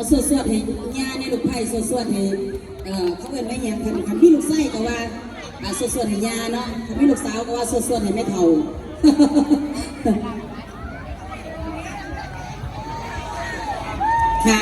เอาสวดสวดให้ย่าในลูกไผ่สวดสวดให้เอ่อเขาเป็นแม่ยังคันคันพี่ลูกไส้ก็ว่าอ่าสวดสวดให้ย่าเนาะคันพี่ลูกสาวก็ว่าสวดสวดให้แม่เฒ่าค่ะ